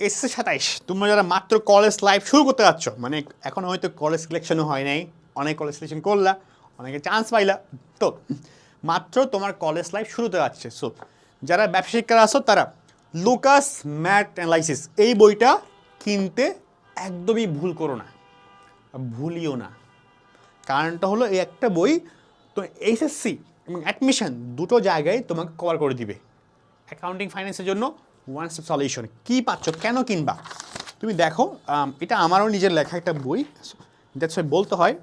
SSC সাতাইশ, তোমরা যারা মাত্র কলেজ লাইফ শুরু করতে যাচ্ছ মানে এখন হয়তো কলেজ সিলেকশনও হয় নাই, অনেক কলেজ সিলেকশন করলা, অনেকে চান্স পাইলা। তো, মাত্র তোমার কলেজ লাইফ শুরুতে যাচ্ছে। সো যারা ব্যবসা শিক্ষার আসো তারা লুকাস ম্যাট অ্যানালাইসিস এই বইটা কিনতে একদমই ভুল করো না, ভুলিও না। কারণটা হলো, এই একটা বই তো এইচএসসি এবং অ্যাডমিশন দুটো জায়গায় তোমাকে কভার করে দিবে। অ্যাকাউন্টিং ফাইন্যান্সের জন্য ওয়ান স্টেপ সলিউশন কী পাচ্ছ? কেন কিনবা? তুমি দেখো এটা আমারও নিজের লেখা একটা বই দ্যাটস ওয়াই বলতে হয়,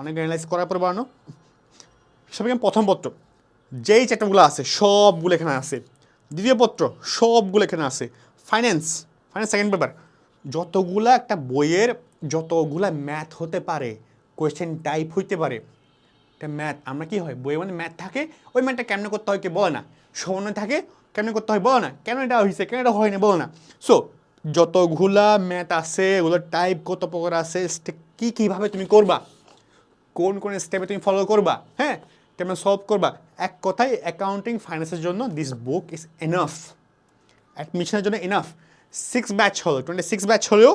অনেক অ্যানালাইজ করার পর বানানো। সবাই প্রথম পত্র। যেই চ্যাপ্টারগুলো আছে, সবগুলো এখানে আছে। দ্বিতীয় পত্র, সবগুলো এখানে আছে। ফাইন্যান্স ফাইন্যান্স সেকেন্ড পেপার যতগুলা একটা বইয়ের, যতগুলা ম্যাথ হতে পারে কোয়েশ্চেন টাইপ হইতে পারে এটা ম্যাথ আমরা কি হয়? বইয়ে মানে ম্যাথ থাকে? ওই ম্যাথটা কেমনে করতে হয় কে বলে না। সমন্বয় থাকে? কেমনে করতে হয় বলে না। কেন এটা হয়েছে কেন এটা হয় না বলে না? সো যতগুলা ম্যাথ আছে ওগুলো টাইপ কত প্রকার আছে কি কীভাবে তুমি করবা? কোন কোন স্টেপে তুমি ফলো করবা? হ্যাঁ? কেমন সলভ করবা? এক কথায় অ্যাকাউন্টিং ফাইন্যান্সের জন্য দিস বুক ইজ এনাফ অ্যাডমিশনের জন্য এনাফ সিক্স ব্যাচ হলো। টোয়েন্টি সিক্স ব্যাচ হলেও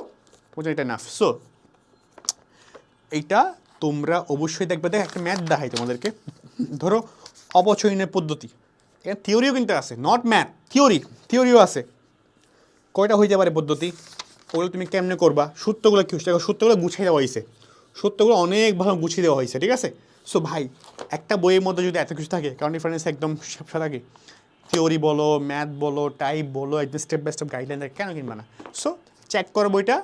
এটা এনাফ সো এইটা তোমরা অবশ্যই দেখবে। দেখ, একটা ম্যাথ দেখাই তোমাদেরকে। ধরো অপচয়নের পদ্ধতি। এখানে থিওরিও কিন্তু আছে নট ম্যাথ থিওরি থিওরিও আছে। কয়টা হইতে পারে পদ্ধতি? ওগুলো তুমি কেমনে করবা? সূত্রগুলো কী হচ্ছে সূত্রগুলো গুছিয়ে দেওয়া হয়েছে সূত্রগুলো অনেক ভালো গুছিয়ে দেওয়া হয়েছে ঠিক আছে? সো ভাই, একটা বইয়ের মধ্যে যদি এত কিছু থাকে, কারণ ডিফারেন্স একদম সাপসা থাকে। থিওরি বলো ম্যাথ বলো টাইপ বলো, একদম স্টেপ বাই স্টেপ গাইডলাইন কেন কিনবা না? সো চেক করো বইটা।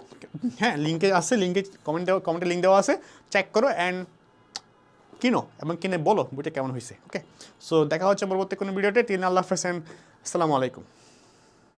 হ্যাঁ লিঙ্কে আসে লিঙ্কে কমেন্ট দেওয়া কমেন্টে লিঙ্ক দেওয়া আছে। চেক করো অ্যান্ড কিনো এবং কিনে বলো বইটা কেমন হয়েছে ওকে সো দেখা হচ্ছে পরবর্তী কোনো ভিডিওতে তিন আল্লাহ হাফেজ অ্যান্ড আসসালামু আলাইকুম।